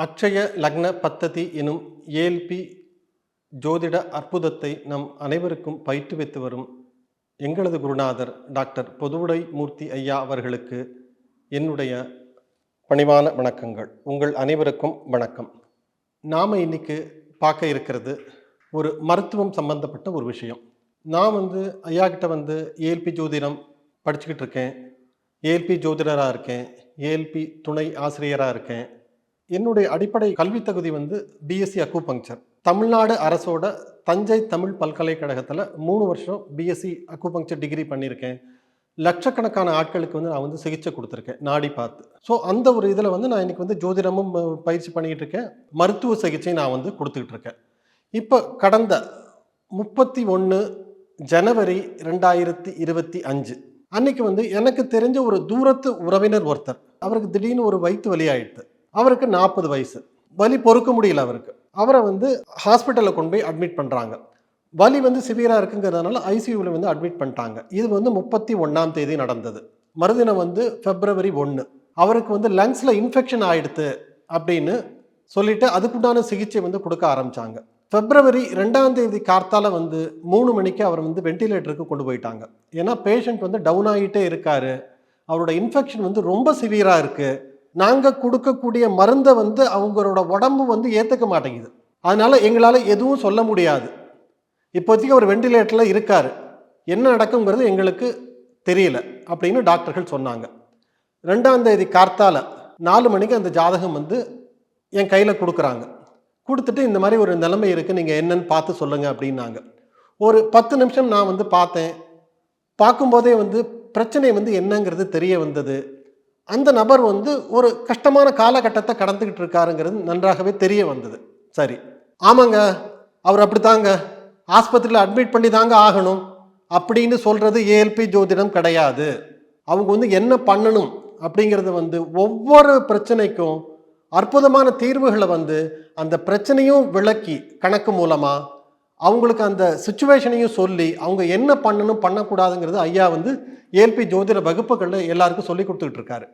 அக்ஷய லக்ன பத்ததி எனும் ஏல்பி ஜோதிட அற்புதத்தை நம் அனைவருக்கும் பயிற்றுவித்து வரும் எங்களது குருநாதர் டாக்டர் பொதுவுடை மூர்த்தி ஐயா அவர்களுக்கு என்னுடைய பணிவான வணக்கங்கள். உங்கள் அனைவருக்கும் வணக்கம். நாம் இன்னைக்கு பார்க்க இருக்கிறது ஒரு மருத்துவம் சம்பந்தப்பட்ட ஒரு விஷயம். நான் வந்து ஐயா கிட்ட வந்து ஏஎல்பி ஜோதிடம் படிச்சுக்கிட்டு இருக்கேன். ஏஎல்பி ஜோதிடராக இருக்கேன். ஏஎல்பி துணை ஆசிரியராக இருக்கேன். என்னுடைய அடிப்படை கல்வி தகுதி வந்து பிஎஸ்சி அக்குபங்க்சர் தமிழ்நாடு அரசோட தஞ்சை தமிழ் பல்கலைக்கழகத்தில் மூணு வருஷம் பிஎஸ்சி அக்குபங்க்சர் டிகிரி பண்ணியிருக்கேன். லட்சக்கணக்கான ஆட்களுக்கு வந்து நான் வந்து சிகிச்சை கொடுத்துருக்கேன் நாடி பார்த்து. ஸோ அந்த ஒரு இதில் வந்து நான் இன்னைக்கு வந்து ஜோதிடமும் பயிற்சி பண்ணிக்கிட்டு இருக்கேன் மருத்துவ சிகிச்சை நான் வந்து கொடுத்துக்கிட்டு இருக்கேன் இப்போ கடந்த முப்பத்தி ஒன்று ஜனவரி ரெண்டாயிரத்தி இருபத்தி அஞ்சு அன்னைக்கு வந்து எனக்கு தெரிஞ்ச ஒரு தூரத்து உறவினர் ஒருத்தர். அவருக்கு திடீர்னு ஒரு வயிற்று வலி ஆயிடுது அவருக்கு நாற்பது வயசு. வலி பொறுக்க முடியல அவருக்கு. அவரை வந்து ஹாஸ்பிட்டலில் கொண்டு போய் அட்மிட் பண்ணுறாங்க வலி வந்து சிவியராக இருக்குங்கிறதுனால ஐசியூவில் வந்து அட்மிட் பண்ணிட்டாங்க. இது வந்து முப்பத்தி ஒன்றாம் தேதி நடந்தது. மறுதினம் வந்து பிப்ரவரி ஒன்று அவருக்கு வந்து லங்ஸில் இன்ஃபெக்ஷன் ஆகிடுது அப்படின்னு சொல்லிட்டு அதுக்குண்டான சிகிச்சை வந்து கொடுக்க ஆரம்பித்தாங்க பிப்ரவரி ரெண்டாம் தேதி கார்த்தால வந்து மூணு மணிக்கு அவர் வந்து வெண்டிலேட்டருக்கு கொண்டு போயிட்டாங்க. ஏன்னா பேஷண்ட் வந்து டவுன் ஆகிட்டே இருக்காரு. அவரோட இன்ஃபெக்ஷன் வந்து ரொம்ப சிவியராக இருக்குது நாங்கள் கொடுக்கக்கூடிய மருந்தை வந்து அவங்களோட உடம்பு வந்து ஏற்றுக்க மாட்டேங்குது. அதனால் எங்களால் எதுவும் சொல்ல முடியாது. இப்போதைக்கு அவர் வெண்டிலேட்டரில் இருக்கார். என்ன நடக்குங்கிறது எங்களுக்கு தெரியல அப்படின்னு டாக்டர்கள் சொன்னாங்க. ரெண்டாம் தேதி கார்த்தால நாலு மணிக்கு அந்த ஜாதகம் வந்து என் கையில் கொடுக்குறாங்க. கொடுத்துட்டு இந்த மாதிரி ஒரு நிலைமை இருக்குது நீங்கள் என்னன்னு பார்த்து சொல்லுங்கள் அப்படின்னாங்க. ஒரு பத்து நிமிஷம் நான் வந்து பார்த்தேன். பார்க்கும்போதே வந்து பிரச்சனை வந்து என்னங்கிறது தெரிய வந்தது. அந்த நபர் வந்து ஒரு கஷ்டமான காலகட்டத்தை கடந்துக்கிட்டு இருக்காருங்கிறது நன்றாகவே தெரிய வந்தது. சரி. ஆமாங்க. அவர் அப்படித்தாங்க. ஆஸ்பத்திரியில் அட்மிட் பண்ணி தாங்க ஆகணும். அப்படின்னு சொல்கிறது ஏஎல்பி ஜோதிடம் கிடையாது. அவங்க வந்து என்ன பண்ணணும் அப்படிங்கிறது வந்து ஒவ்வொரு பிரச்சனைக்கும் அற்புதமான தீர்வுகளை வந்து அந்த பிரச்சனையும் விளக்கி கணக்கு மூலமாக அவங்களுக்கு அந்த சுச்சுவேஷனையும் சொல்லி அவங்க என்ன பண்ணணும் பண்ணக்கூடாதுங்கிறது ஐயா வந்து ஏல்பி ஜோதிட வகுப்புகளில் எல்லாருக்கும் சொல்லி கொடுத்துக்கிட்டு இருக்காரு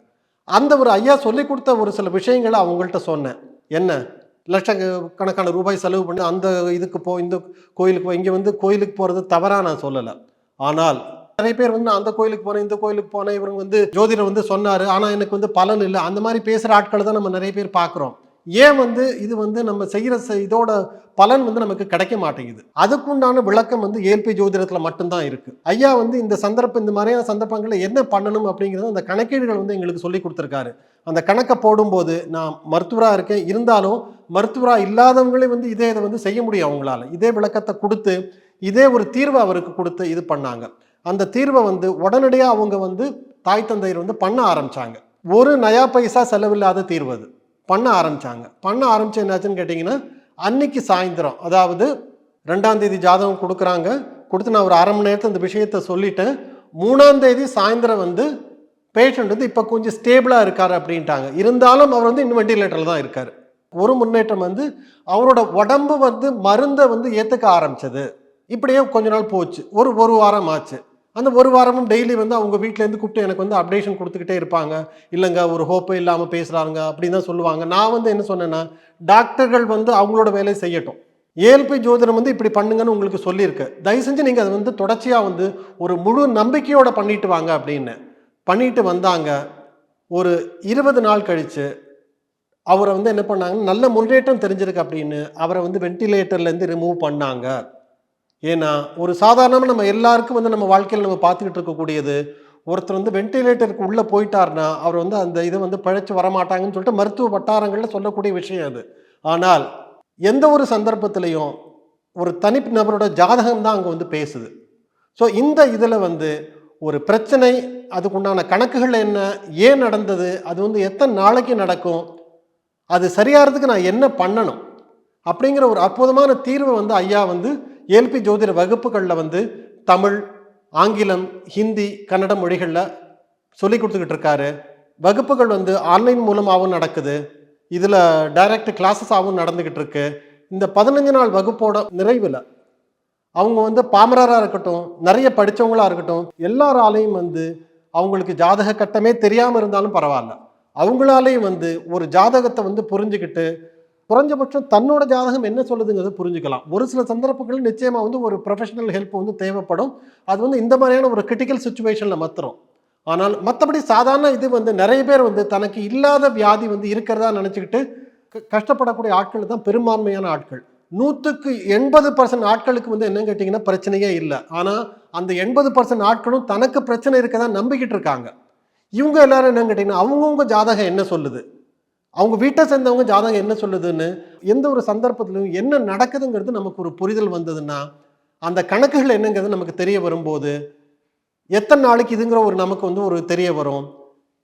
அந்த ஒரு ஐயா சொல்லி கொடுத்த ஒரு சில விஷயங்களை அவங்கள்ட்ட சொன்னேன். என்ன? லட்சக்கணக்கான ரூபாய் செலவு பண்ணி அந்த இதுக்கு போ இந்த கோயிலுக்கு போ இங்கே வந்து கோயிலுக்கு போகிறது தவறாக நான் சொல்லலை. ஆனால் நிறைய பேர் வந்து நான் அந்த கோயிலுக்கு போனேன் இந்த கோயிலுக்கு போனேன் இவங்க வந்து ஜோதிடர் வந்து சொன்னார் ஆனால் எனக்கு வந்து பலன் இல்லை. அந்த மாதிரி பேசுகிற ஆட்களை தான் நம்ம நிறைய பேர் பார்க்குறோம். ஏன் வந்து இது வந்து நம்ம செய்கிற இதோட பலன் வந்து நமக்கு கிடைக்க மாட்டேங்குது. அதுக்குண்டான விளக்கம் வந்து ஏல்பி ஜோதிடத்தில் மட்டும்தான் இருக்கு. ஐயா வந்து இந்த சந்தர்ப்பம் இந்த மாதிரியான சந்தர்ப்பங்களில் என்ன பண்ணணும் அப்படிங்கிறது அந்த கணக்கீடுகள் வந்து எங்களுக்கு சொல்லி கொடுத்துருக்காரு. அந்த கணக்கை போடும்போது நான் மருத்துவராக இருக்கேன். இருந்தாலும் மருத்துவராக இல்லாதவங்களே வந்து இதே இதை வந்து செய்ய முடியும் அவங்களால. இதே விளக்கத்தை கொடுத்து இதே ஒரு தீர்வை அவருக்கு கொடுத்து இது பண்ணாங்க. அந்த தீர்வை வந்து உடனடியாக அவங்க வந்து தாய் தந்தையர் வந்து பண்ண ஆரம்பித்தாங்க ஒரு நயா பைசா செலவில்லாத தீர்வு அது. பண்ண ஆரம்பிச்சாங்க. பண்ண ஆரம்பித்து என்னாச்சுன்னு கேட்டிங்கன்னா அன்னைக்கு சாயந்தரம் அதாவது ரெண்டாம் தேதி ஜாதகம் கொடுக்குறாங்க. கொடுத்து நான் ஒரு அரை மணி நேரத்தில் இந்த விஷயத்தை சொல்லிட்டேன். மூணாம் தேதி சாயந்தரம் வந்து பேஷண்ட் வந்து இப்போ கொஞ்சம் ஸ்டேபிளாக இருக்கார் அப்படின்ட்டாங்க. இருந்தாலும் அவர் வந்து இன்னும் வெண்டிலேட்டரில் தான் இருக்கார். ஒரு முன்னேற்றம் வந்து அவரோட உடம்பு வந்து மருந்தை வந்து ஏற்றுக்க ஆரம்பித்தது இப்படியே கொஞ்ச நாள் போச்சு. ஒரு ஒரு வாரம் ஆச்சு. அந்த ஒரு வாரமும் டெய்லி வந்து அவங்க வீட்டிலேருந்து கூப்பிட்டு எனக்கு வந்து அப்டேஷன் கொடுத்துக்கிட்டே இருப்பாங்க. இல்லைங்க ஒரு ஹோப்பே இல்லாமல் பேசுகிறாங்க அப்படின்னு தான் சொல்லுவாங்க. நான் வந்து என்ன சொன்னேன்னா டாக்டர்கள் வந்து அவங்களோட வேலையை செய்யட்டும். ஏல்பி ஜோதிடம் வந்து இப்படி பண்ணுங்கன்னு உங்களுக்கு சொல்லியிருக்கு. தயவு செஞ்சு நீங்கள் அதை வந்து தொடர்ச்சியாக வந்து ஒரு முழு நம்பிக்கையோட பண்ணிட்டு வாங்க அப்படின்னு. பண்ணிட்டு வந்தாங்க. ஒரு இருபது நாள் கழித்து அவரை வந்து என்ன பண்ணாங்கன்னா நல்ல முன்னேற்றம் தெரிஞ்சிருக்கு அப்படின்னு அவரை வந்து வென்டிலேட்டர்லேருந்து ரிமூவ் பண்ணாங்க. ஏன்னா ஒரு சாதாரணமாக நம்ம எல்லாருக்கும் வந்து நம்ம வாழ்க்கையில் நம்ம பார்த்துக்கிட்டு இருக்கக்கூடியது ஒருத்தர் வந்து வென்டிலேட்டருக்கு உள்ளே போயிட்டார்னா அவர் வந்து அந்த இதை வந்து பழைச்சு வரமாட்டாங்கன்னு சொல்லிட்டு மருத்துவ வட்டாரங்களில் சொல்லக்கூடிய விஷயம் அது. ஆனால் எந்த ஒரு சந்தர்ப்பத்திலையும் ஒரு தனி நபரோட ஜாதகம் தான் அங்கே வந்து பேசுது. ஸோ இந்த இதில் வந்து ஒரு பிரச்சனை அதுக்குண்டான கணக்குகள் என்ன ஏன் நடந்தது அது வந்து எத்தனை நாளைக்கு நடக்கும் அது சரியாகிறதுக்கு நான் என்ன பண்ணணும் அப்படிங்கிற ஒரு அற்புதமான தீர்வை வந்து ஐயா வந்து ஏல்பி ஜோதிட வகுப்புகளில் வந்து தமிழ் ஆங்கிலம் ஹிந்தி கன்னட மொழிகளில் சொல்லி கொடுத்துக்கிட்டு இருக்காரு. வகுப்புகள் வந்து ஆன்லைன் மூலமாகவும் நடக்குது. இதில் டைரக்ட் கிளாஸஸாகவும் நடந்துக்கிட்டு இருக்கு. இந்த பதினஞ்சு நாள் வகுப்போட நிறைவில் அவங்க வந்து பாமரராக இருக்கட்டும் நிறைய படித்தவங்களாக இருக்கட்டும் எல்லாராலையும் வந்து அவங்களுக்கு ஜாதக கட்டமே தெரியாமல் இருந்தாலும் பரவாயில்ல. அவங்களாலேயும் வந்து ஒரு ஜாதகத்தை வந்து புரிஞ்சுக்கிட்டு குறைஞ்சபட்சம் தன்னோட ஜாதகம் என்ன சொல்லுதுங்கிறத புரிஞ்சுக்கலாம். ஒரு சில சந்தர்ப்பங்கள் நிச்சயமாக வந்து ஒரு ப்ரொஃபஷனல் ஹெல்ப் வந்து தேவைப்படும். அது வந்து இந்த மாதிரியான ஒரு கிரிட்டிக்கல் சுச்சுவேஷனில் மாத்திரம். ஆனால் மற்றபடி சாதாரண இது வந்து நிறைய பேர் வந்து தனக்கு இல்லாத வியாதி வந்து இருக்கிறதா நினச்சிக்கிட்டு க- கஷ்டப்படக்கூடிய ஆட்கள் தான் பெரும்பான்மையான ஆட்கள். நூற்றுக்கு எண்பது பர்சன்ட் ஆட்களுக்கு வந்து என்னன்னு கேட்டிங்கன்னா பிரச்சனையே இல்லை. ஆனால் அந்த எண்பது பர்சன்ட் ஆட்களும் தனக்கு பிரச்சனை இருக்கதான் நம்பிக்கிட்டு இருக்காங்க. இவங்க எல்லாரும் என்னன்னு கேட்டிங்கன்னா அவங்கவுங்க ஜாதகம் என்ன சொல்லுது? அவங்க வீட்டை சேர்ந்தவங்க ஜாதகம் என்ன சொல்லுதுன்னு எந்த ஒரு சந்தர்ப்பத்திலும் என்ன நடக்குதுங்கிறது நமக்கு ஒரு புரிதல் வந்ததுன்னா அந்த கணக்குகள் என்னங்கிறது நமக்கு தெரிய வரும்போது எத்தனை நாளைக்கு இதுங்கிற ஒரு நமக்கு வந்து ஒரு தெரிய வரும்.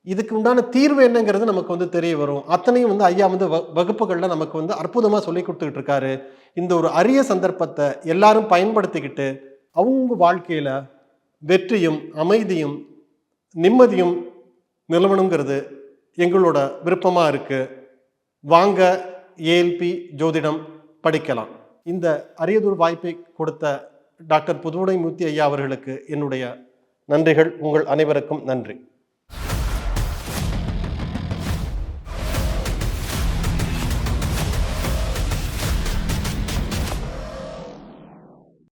இதுக்கு உண்டான தீர்வு என்னங்கிறது நமக்கு வந்து தெரிய வரும். அத்தனையும் வந்து ஐயா வந்து வ- நமக்கு வந்து அற்புதமாக சொல்லி கொடுத்துக்கிட்டு இருக்காரு இந்த ஒரு அரிய சந்தர்ப்பத்தை எல்லாரும் பயன்படுத்திக்கிட்டு அவங்க வாழ்க்கையில் வெற்றியும் அமைதியும் நிம்மதியும் நிலவணுங்கிறது எங்களோட விருப்பமாக இருக்குது வாங்க ஏஎல்பி ஜோதிடம் படிக்கலாம். இந்த அரியதூர் வாய்ப்பை கொடுத்த டாக்டர் புதுவுடை மூர்த்தி ஐயா அவர்களுக்கு என்னுடைய நன்றிகள். உங்கள் அனைவருக்கும் நன்றி.